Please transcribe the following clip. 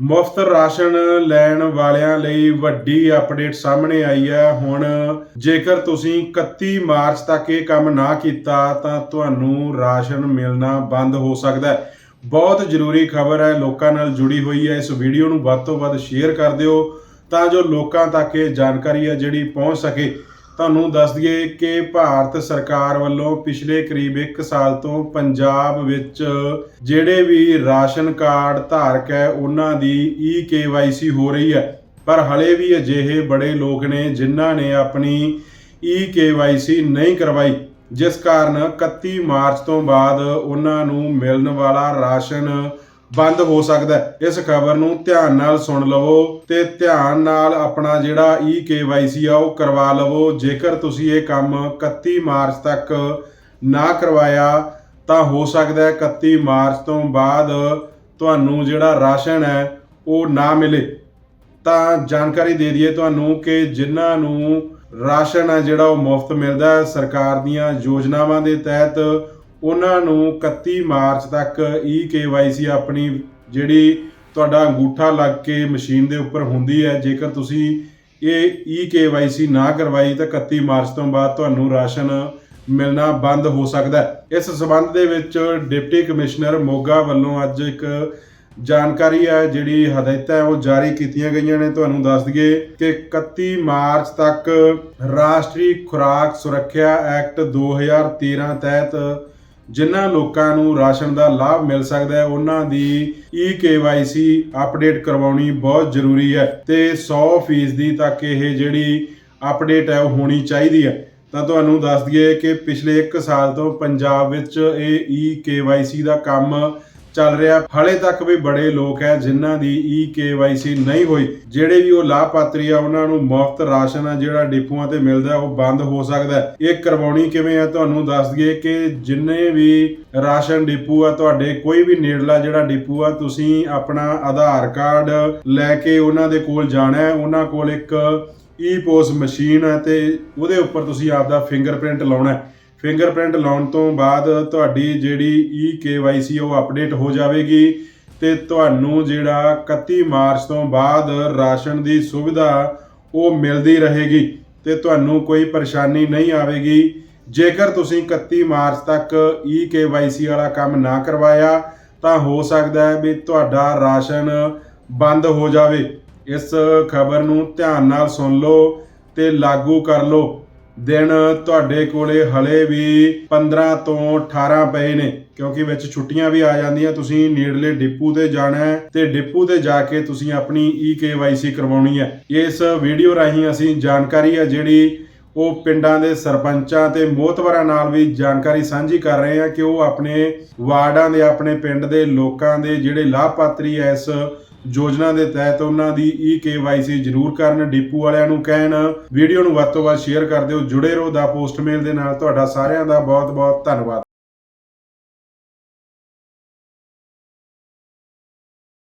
ਮੁਫਤ ਰਾਸ਼ਨ ਲੈਣ ਵਾਲਿਆਂ ਲਈ ਵੱਡੀ ਅਪਡੇਟ ਸਾਹਮਣੇ ਆਈ ਹੈ। ਹੁਣ ਜੇਕਰ ਤੁਸੀਂ 31 ਮਾਰਚ ਤੱਕ ਇਹ ਕੰਮ ਨਾ ਕੀਤਾ, ਤਾਂ ਤੁਹਾਨੂੰ ਰਾਸ਼ਨ ਮਿਲਣਾ ਬੰਦ ਹੋ ਸਕਦਾ ਹੈ। ਬਹੁਤ ਜ਼ਰੂਰੀ ਖਬਰ ਹੈ, ਲੋਕਾਂ ਨਾਲ ਜੁੜੀ ਹੋਈ ਹੈ। ਇਸ ਵੀਡੀਓ ਨੂੰ ਵੱਧ ਤੋਂ ਵੱਧ ਸ਼ੇਅਰ ਕਰ ਦਿਓ ਤਾਂ ਜੋ ਲੋਕਾਂ ਤੱਕ ਇਹ ਜਾਣਕਾਰੀ ਹੈ ਜਿਹੜੀ ਪਹੁੰਚ ਸਕੇ। ਤੁਹਾਨੂੰ ਦੱਸ ਦਈਏ ਕਿ ਭਾਰਤ ਸਰਕਾਰ ਵੱਲੋਂ ਪਿਛਲੇ ਕਰੀਬ 1 ਸਾਲ ਤੋਂ ਪੰਜਾਬ ਵਿੱਚ ਜਿਹੜੇ ਵੀ ਰਾਸ਼ਨ ਕਾਰਡ ਧਾਰਕ ਹੈ, ਉਹਨਾਂ ਦੀ ਈ ਕੇਵਾਈਸੀ ਹੋ ਰਹੀ ਹੈ। ਪਰ ਹਲੇ ਵੀ ਅਜਿਹੇ ਬੜੇ ਲੋਕ ਨੇ ਜਿਨ੍ਹਾਂ ਨੇ ਆਪਣੀ ਈ ਕੇਵਾਈਸੀ ਨਹੀਂ ਕਰਵਾਈ, ਜਿਸ ਕਾਰਨ 31 ਮਾਰਚ ਤੋਂ ਬਾਅਦ ਉਹਨਾਂ ਨੂੰ ਮਿਲਣ ਵਾਲਾ ਰਾਸ਼ਨ ਬੰਦ ਹੋ ਸਕਦਾ ਹੈ। ਇਸ ਖਬਰ ਨੂੰ ਧਿਆਨ ਨਾਲ ਸੁਣ ਲਵੋ ਤੇ ਧਿਆਨ ਨਾਲ ਆਪਣਾ ਜਿਹੜਾ ਈ ਕੇਵਾਈਸੀ ਆ, ਉਹ ਕਰਵਾ ਲਵੋ। ਜੇਕਰ ਤੁਸੀਂ ਇਹ ਕੰਮ 31 ਮਾਰਚ ਤੱਕ ਨਾ ਕਰਵਾਇਆ, ਤਾਂ ਹੋ ਸਕਦਾ ਹੈ 31 ਮਾਰਚ ਤੋਂ ਬਾਅਦ ਤੁਹਾਨੂੰ ਜਿਹੜਾ ਰਾਸ਼ਨ ਹੈ, ਉਹ ਨਾ ਮਿਲੇ। ਤਾਂ ਜਾਣਕਾਰੀ ਦੇ ਦਈਏ ਤੁਹਾਨੂੰ ਕਿ ਜਿਨ੍ਹਾਂ ਨੂੰ ਰਾਸ਼ਨ ਹੈ ਜਿਹੜਾ ਉਹ ਮੁਫਤ ਮਿਲਦਾ ਹੈ, ਸਰਕਾਰ ਦੀਆਂ ਯੋਜਨਾਵਾਂ ਦੇ ਤਹਿਤ ਉਹਨਾਂ ਨੂੰ 31 ਮਾਰਚ ਤੱਕ ਈ ਕੇਵਾਈਸੀ ਆਪਣੀ ਜਿਹੜੀ ਤੁਹਾਡਾ ਅੰਗੂਠਾ ਲੱਗ ਕੇ ਮਸ਼ੀਨ ਦੇ ਉੱਪਰ ਹੁੰਦੀ ਹੈ, ਜੇਕਰ ਤੁਸੀਂ ਇਹ ਈ ਕੇਵਾਈਸੀ ਨਾ ਕਰਵਾਈ, ਤਾਂ 31 ਮਾਰਚ ਤੋਂ ਬਾਅਦ ਤੁਹਾਨੂੰ ਰਾਸ਼ਨ ਮਿਲਣਾ ਬੰਦ ਹੋ ਸਕਦਾ ਹੈ। ਇਸ ਸਬੰਧ ਦੇ ਵਿੱਚ ਡਿਪਟੀ ਕਮਿਸ਼ਨਰ ਮੋਗਾ ਵੱਲੋਂ ਅੱਜ ਇੱਕ ਜਾਣਕਾਰੀ ਹੈ, ਜਿਹੜੀ ਹਦਾਇਤਾਂ ਉਹ ਜਾਰੀ ਕੀਤੀਆਂ ਗਈਆਂ ਨੇ। ਤੁਹਾਨੂੰ ਦੱਸ ਦਈਏ ਕਿ 31 ਮਾਰਚ ਤੱਕ ਰਾਸ਼ਟਰੀ ਖੁਰਾਕ ਸੁਰੱਖਿਆ ਐਕਟ 2013 ਤਹਿਤ ਜਿਨ੍ਹਾਂ ਲੋਕਾਂ ਨੂੰ ਰਾਸ਼ਨ ਦਾ ਲਾਭ ਮਿਲ ਸਕਦਾ ਹੈ, ਉਹਨਾਂ ਦੀ ਈ ਕੇਵਾਈਸੀ ਅਪਡੇਟ ਕਰਵਾਉਣੀ ਬਹੁਤ ਜ਼ਰੂਰੀ ਹੈ ਤੇ 100% ਤੱਕ ਇਹ ਜਿਹੜੀ ਅਪਡੇਟ ਹੈ, ਉਹ ਹੋਣੀ ਚਾਹੀਦੀ ਹੈ। ਤਾਂ ਤੁਹਾਨੂੰ ਦੱਸ ਦਈਏ ਕਿ ਪਿਛਲੇ 1 ਸਾਲ ਤੋਂ ਪੰਜਾਬ ਵਿੱਚ ਇਹ ਈ ਕੇਵਾਈਸੀ ਦਾ ਕੰਮ ਚੱਲ ਰਿਹਾ। ਹਾਲੇ ਤੱਕ ਵੀ ਬੜੇ ਲੋਕ ਹੈ ਜਿਨ੍ਹਾਂ ਦੀ ਈ ਕੇਵਾਈਸੀ ਨਹੀਂ ਹੋਈ। ਜਿਹੜੇ ਵੀ ਉਹ ਲਾਭਪਾਤਰੀ ਆ, ਉਹਨਾਂ ਨੂੰ ਮੁਫਤ ਰਾਸ਼ਨ ਆ, ਜਿਹੜਾ ਡਿਪੂਆਂ ਤੇ ਮਿਲਦਾ, ਉਹ ਬੰਦ ਹੋ ਸਕਦਾ ਇਹ ਕਰਵਾਉਣੀ ਕਿਵੇਂ ਹੈ ਤੁਹਾਨੂੰ ਦੱਸ ਦਈਏ ਕਿ ਜਿੰਨੇ ਵੀ ਰਾਸ਼ਨ ਡਿਪੂ ਆ, ਤੁਹਾਡੇ ਕੋਈ ਵੀ ਨੇੜਲਾ ਜਿਹੜਾ ਡਿਪੂ ਆ, ਤੁਸੀਂ ਆਪਣਾ ਆਧਾਰ ਕਾਰਡ ਲੈ ਕੇ ਉਹਨਾਂ ਦੇ ਕੋਲ ਜਾਣਾ ਹੈ ਉਹਨਾਂ ਕੋਲ ਇੱਕ ਈ ਪੋਸ ਮਸ਼ੀਨ ਹੈ ਤੇ ਉਹਦੇ ਉੱਪਰ ਤੁਸੀਂ ਆਪਦਾ ਫਿੰਗਰਪ੍ਰਿੰਟ ਲਾਉਣਾ ਹੈ ਫਿੰਗਰਪ੍ਰਿੰਟ ਲਾਉਣ ਤੋਂ ਬਾਅਦ ਤੁਹਾਡੀ ਜਿਹੜੀ ਈ ਕੇਵਾਈਸੀ ਉਹ ਅਪਡੇਟ ਹੋ ਜਾਵੇਗੀ ਤੇ ਤੁਹਾਨੂੰ ਜਿਹੜਾ 31 ਮਾਰਚ ਤੋਂ ਬਾਅਦ ਰਾਸ਼ਨ ਦੀ ਸੁਵਿਧਾ ਉਹ ਮਿਲਦੀ ਰਹੇਗੀ ਤੇ ਤੁਹਾਨੂੰ ਕੋਈ ਪਰੇਸ਼ਾਨੀ ਨਹੀਂ ਆਵੇਗੀ। ਜੇਕਰ ਤੁਸੀਂ 31 ਮਾਰਚ ਤੱਕ ਈ ਕੇਵਾਈਸੀ ਵਾਲਾ ਕੰਮ ਨਾ ਕਰਵਾਇਆ, ਤਾਂ ਹੋ ਸਕਦਾ ਹੈ ਵੀ ਤੁਹਾਡਾ ਰਾਸ਼ਨ ਬੰਦ ਹੋ ਜਾਵੇ। ਇਸ ਖਬਰ ਨੂੰ ਧਿਆਨ ਨਾਲ ਸੁਣ ਲਓ ਤੇ ਲਾਗੂ ਕਰ ਲਓ। ਦਿਨ ਤੁਹਾਡੇ ਕੋਲੇ ਹਲੇ ਵੀ 15 ਤੋਂ 18 ਪਏ ਨੇ, ਕਿਉਂਕਿ ਵਿੱਚ ਛੁੱਟੀਆਂ ਵੀ ਆ ਜਾਂਦੀਆਂ, ਤੁਸੀਂ ਨੇੜਲੇ ਡਿਪੂ ਤੇ ਜਾਣਾ ਹੈ ਤੇ ਡਿਪੂ ਤੇ ਜਾ ਕੇ ਤੁਸੀਂ ਆਪਣੀ ਈ ਕੇਵਾਈਸੀ ਕਰਵਾਉਣੀ ਹੈ। ਇਸ ਵੀਡੀਓ ਰਾਹੀਂ ਅਸੀਂ ਜਾਣਕਾਰੀ ਹੈ ਜਿਹੜੀ ਉਹ ਪਿੰਡਾਂ ਦੇ ਸਰਪੰਚਾਂ ਤੇ ਮੋਹਤਵਰਾਂ ਨਾਲ ਵੀ ਜਾਣਕਾਰੀ ਸਾਂਝੀ ਕਰ ਰਹੇ ਹਾਂ ਕਿ ਉਹ ਆਪਣੇ ਵਾਰਡਾਂ ਦੇ, ਆਪਣੇ ਪਿੰਡ ਦੇ ਲੋਕਾਂ ਦੇ ਜਿਹੜੇ ਲਾਭਪਾਤਰੀ ਐ ਇਸ ਯੋਜਨਾ ਦੇ ਤਹਿਤ ਉਹਨਾਂ ਦੀ ਈ ਕੇਵਾਈਸੀ ਜ਼ਰੂਰ ਕਰਨ। ਡੀਪੂ ਵਾਲਿਆਂ ਨੂੰ ਕਹਿਣ, ਵੀਡੀਓ ਨੂੰ ਵੱਧ ਤੋਂ ਵੱਧ ਸ਼ੇਅਰ ਕਰ ਦਿਓ। ਜੁੜੇ ਰਹੋ ਦਾ ਪੋਸਟਮੇਲ ਦੇ ਨਾਲ। ਤੁਹਾਡਾ ਸਾਰਿਆਂ ਦਾ ਬਹੁਤ ਬਹੁਤ ਧੰਨਵਾਦ।